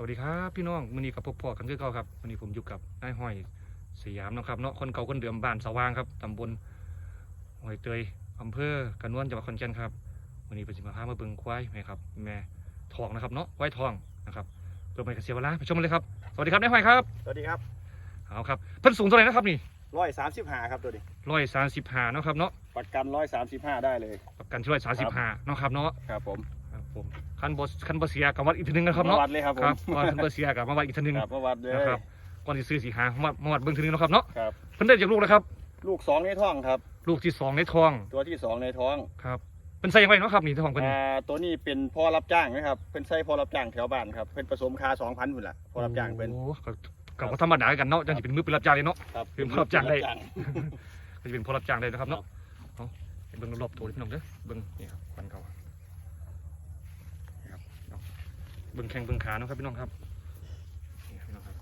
สวัสดีครับพี่น้องวันนี้กับพบพ่อกันคือเก่าครับวันนี้ผมอยู่กับนายห้อยสยามเนาะครับเนาะคนเก่าคนเดิมบ้านสว่างครับตำบลห้วยเตยอำเภอกระนวนจังหวัดขอนแก่นครับวันนี้เป็นสิมาพามาเบิ่งควายแม่ครับแม่ทองนะครับเนาะควายทองนะครับเพื่อไม่ให้เสียเวลาไปชมกันเลยครับสวัสดีครับนายห้อยครับสวัสดีครับเอาครับเพิ่นสูงเท่าไหร่นะครับนี่ร้อยสามสิบห้าครับตัวนี้ร้อยสามสิบห้าเนาะครับเนาะประกันร้อยสามสิบห้าได้เลยประกันช่วยสามสิบห้าเนาะครับเนาะครับผมครับผม คันบคันบเสียกับวัดอีกทีหนึงนะครับเนาะมาวัดเลยครับผครัมบว่าคันบเสียกับมาวัดอีกทีหนึงครับมาวัดเลยนะครับก่อนที่ซื้อสีหามามาวัดเบิ่งทีหนึงเนาะครับเนาะครับ เพิ่นได้จากลูกแล้วครับ ลูกสองในท้องครับ ลูกที่สองในท้องตัวที่สองในท้องครับเป็นใส่ยังไงเนาะครับนี่ท้องเป็นอ่าตัวนี้เป็นพ่อรับจ้างนะครับเป็นไส้พ่อรับจ้างแถวบ้านครับเป็นผสมคาสองพันพุ่นละพ่อรับจ้างเป็นโอ้ก็ก็ก็ธรรมดากันเนาะจังสิเป็นมือเป็นรับจ้างเลยเนาะ ครับเป็นพ่อรับจ้างได้ ก็จะเป็นพ่อรับจ้างได้นะครับเนาะเอาให้เบิ่งรอบๆตัวพี่น้องเด้อเบิ่งนี่ครับฟันเขานี่ครับพี่น้อง เบิ่งแข้งเบิ่งขาเนาะครับพี่น้องครับนี่ครับพี่น้องครับ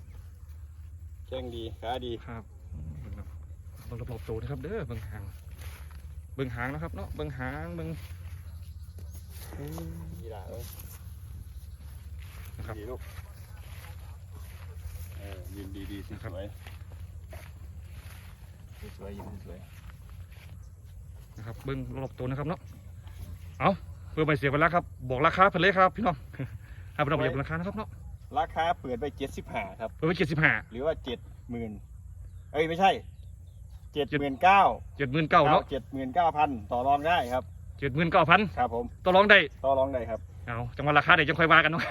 แจ้งดีขาดีครับเบิ่งครับเบิ่งรอบๆตัวนะครับ เด้อเบิ่งหางเบิ่งหางนะครับเนาะเบิ่งหางเบิ่งโอ้ดีละเอ้ยนะครับดีลูกเออยินดีดีสนะครับวยสวยยินสวยนะครับเบิ้งรอบตัวนะครับเนาะเอาเพื่อไม่เสียเวลาครับ บอกราคาเพิ่นเลยครับ พี่น้อง ครับพี่น้องบอกราคานะครับเนาะราคาเปิดไปเจ็ดสิบห้าครับเปิดไว้เจ็ดสิบห้าหรือว่าเจ็ดหมื่นเอ้ยไม่ใช่เจ็ดหมื่นเก้าเจ็ดหมื่นเก้าเนาะเจ็ดหมื่นเก้าพันต่อรองได้ครับเจ็ดหมื่นเก้าพันครับผมต่อรองได้ต่อรองได้ครับเอาจังหวะราคาเดี๋ยวจะค่อยว่ากันเนาะ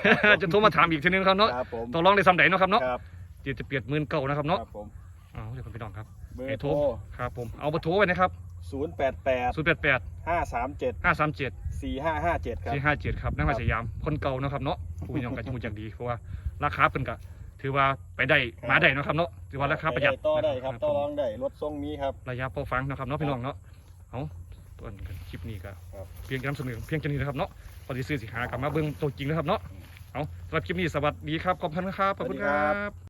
จะโทรมาถามอีกทีนึงครับเนาะครับผมต่อรองได้ซ้ำใดเนาะครับเนาะครับเจ็ดจะเปลี่ยนหมื่นเก้านะครับเนาะครับผมเอาเดี๋ยวคุณพี่น้องครับเบอไอ้ร์โทโทรรครับผมเอาเบอร์โทรไว้นะครับศูนย์แปดแปดศูนย์แปดแปดห้าสามเจ็ดห้าสามเจ็ดสี่ห้าห้าเจ็ดครับสี่ห้าเจ็ดครับนักมาสยามคนเก่าเนาะครับเนาะ ผู้พี่น้องกันมูจักดีเพราะว่าราคาเป็นกะถือว่าไปได้มาได้เนาะครับเนาะถือว่าราคาประหยัดต่อได้ครับนะต่อรองได้รถทรงมีครับระยะพอฟังนะครับเนาะพี่น้องเนาะเอาตัวนี้กันคลิปนี้ก็ครับเพียงจะนำเสนอเพียงแค่นี้นะครับเนาะพอดีซื้อสิหากลับมาเบิ่งตัวจริงนะครับเนาะเอาสำหรับคลิปนี้สวัสดีครับขอบคุณครับขอบคุณครับ